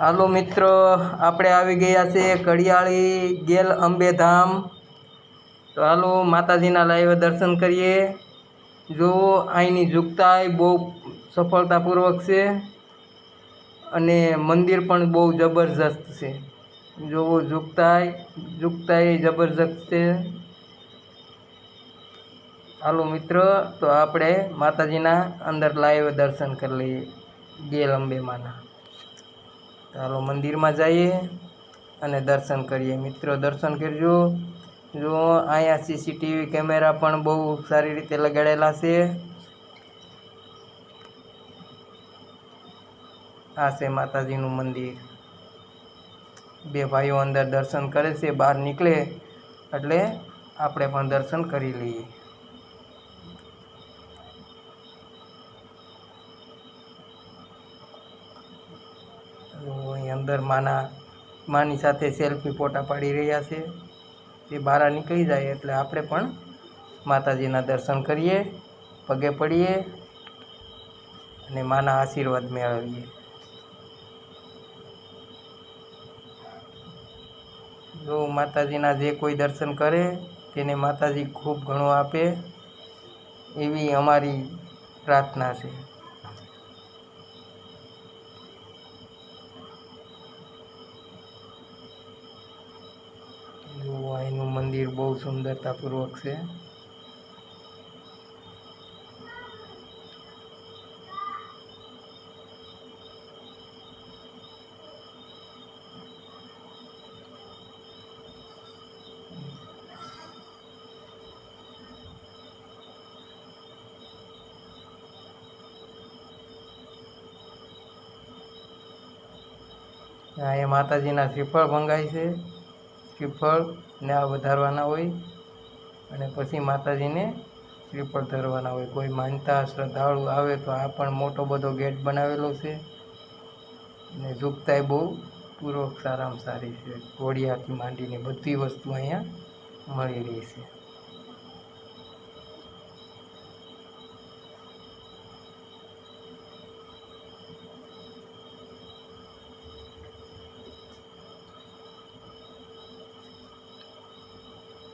હાલો મિત્રો, આપણે આવી ગયા છે કડિયાળી ગેલ અંબેધામ તો હાલો માતાજીના લાઈવ દર્શન કરીએ. જો અહીંની ઝુકતાઈ બહુ સફળતાપૂર્વક છે અને મંદિર પણ બહુ જબરજસ્ત છે. જોવો ઝુકતાઈ ઝુકતાઈ જબરજસ્ત છે. હાલો મિત્રો, તો આપણે માતાજીના અંદર લાઈવ દર્શન કરી લઈએ ગેલ અંબેમાના. ચાલો મંદિરમાં જઈએ અને દર્શન કરીએ. મિત્રો, દર્શન કરજો. જો અહીંયા સીસીટીવી કેમેરા પણ બહુ સારી રીતે લગાડેલા છે. આ છે માતાજીનું મંદિર. બે ભાઈઓ અંદર દર્શન કરે છે, બહાર નીકળે, એટલે આપણે પણ દર્શન કરી લઈએ. અંદર માના, માની સાથે સેલ્ફી ફોટા પાડી રહ્યા છે. તે બહાર નીકળી જાય એટલે આપણે પણ માતાજીના દર્શન કરીએ, પગે પડીએ અને માના આશીર્વાદ મેળવીએ. જો માતાજીના જે કોઈ દર્શન કરે, તેને માતાજી ખૂબ ઘણું આપે એવી અમારી પ્રાર્થના છે જો અહીંનું મંદિર બહુ સુંદરતાપૂર્વક છે. અહીંયા માતાજીના શ્રીફળ ભંગાય છે. શ્રીફળ ને આ વધારવાના હોય અને પછી માતાજીને શ્રીફળ ધરવાના હોય. કોઈ માનતા, શ્રદ્ધાળુ આવે તો આ પણ મોટો બધો ગેટ બનાવેલો છે. અને ઝૂકતાય બહુ પૂર્વક સારામાં સારી છે. ઘોડિયાથી માંડીને બધી વસ્તુ અહીંયા મળી રહી છે.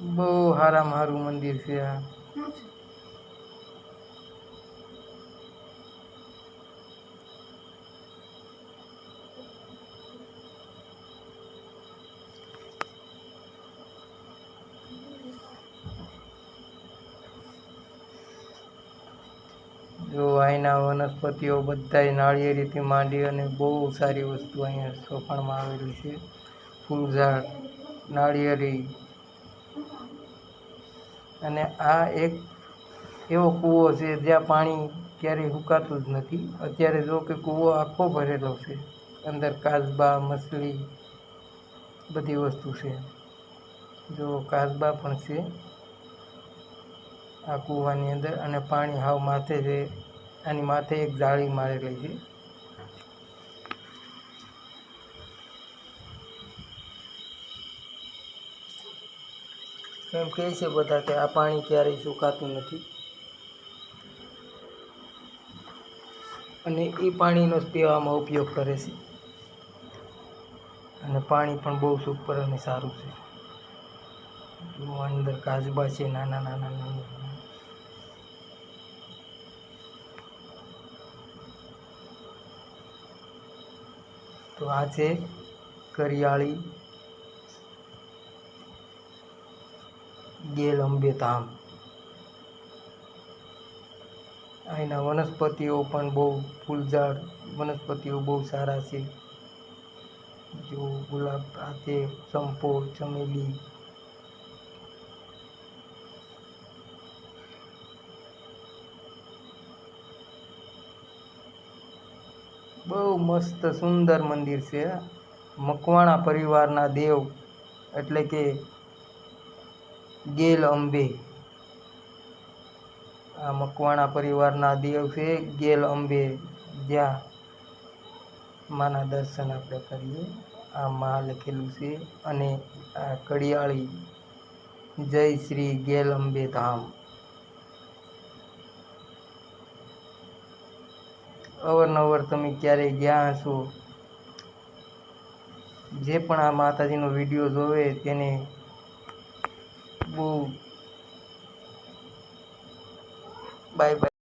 બહુ સારામાં સારું મંદિર છે આ. જો અહીંના વનસ્પતિઓ બધાય નાળિયેરીથી માંડી અને બહુ સારી વસ્તુ અહીંયા સોપાણમાં આવેલી છે. ફૂલઝાડ, નાળિયેરી અને આ એક એવો કૂવો છે જ્યાં પાણી ક્યારેય સુકાતું જ નથી. અત્યારે જો કે કૂવો આખો ભરેલો છે. અંદર કાચબા મછલી બધી વસ્તુ છે. જો કાચબા પણ છે આ કૂવાની અંદર અને પાણી હાવ માથે છે. આની માથે એક જાળી મારેલી છે. એમ કહે છે બધા કે આ પાણી ક્યારેય સુકાતું નથી. અને એ પાણીનો જ પીવામાં ઉપયોગ કરે છે. અને પાણી પણ બહુ સુપર અને સારું છે. અંદર કાજબા છે, નાના નાના નાના. તો આ છે કરિયાળી ગેલ અંબે અહીંના વનસ્પતિઓ પણ બહુ ફૂલઝાડ વનસ્પતિઓ બહુ સારા છે. જો ગુલાબ હાથે ચંપો ચમેલી. બહુ મસ્ત સુંદર મંદિર છે. મકવાણા પરિવારના દેવ એટલે કે ગેલ અંબે. આ મકવાણા પરિવારના દેવ છે, ગેલ અંબે. જ્યાં માના દર્શન આપણે કરીએ. આ માં લખેલું છે અને આ કડિયાળી જય શ્રી ગેલ અંબે ધામ. અવારનવાર તમે ક્યારેય ગયા હશો? જે પણ આ માતાજીનો વીડિયો જોવે, તેને Mm. bye bye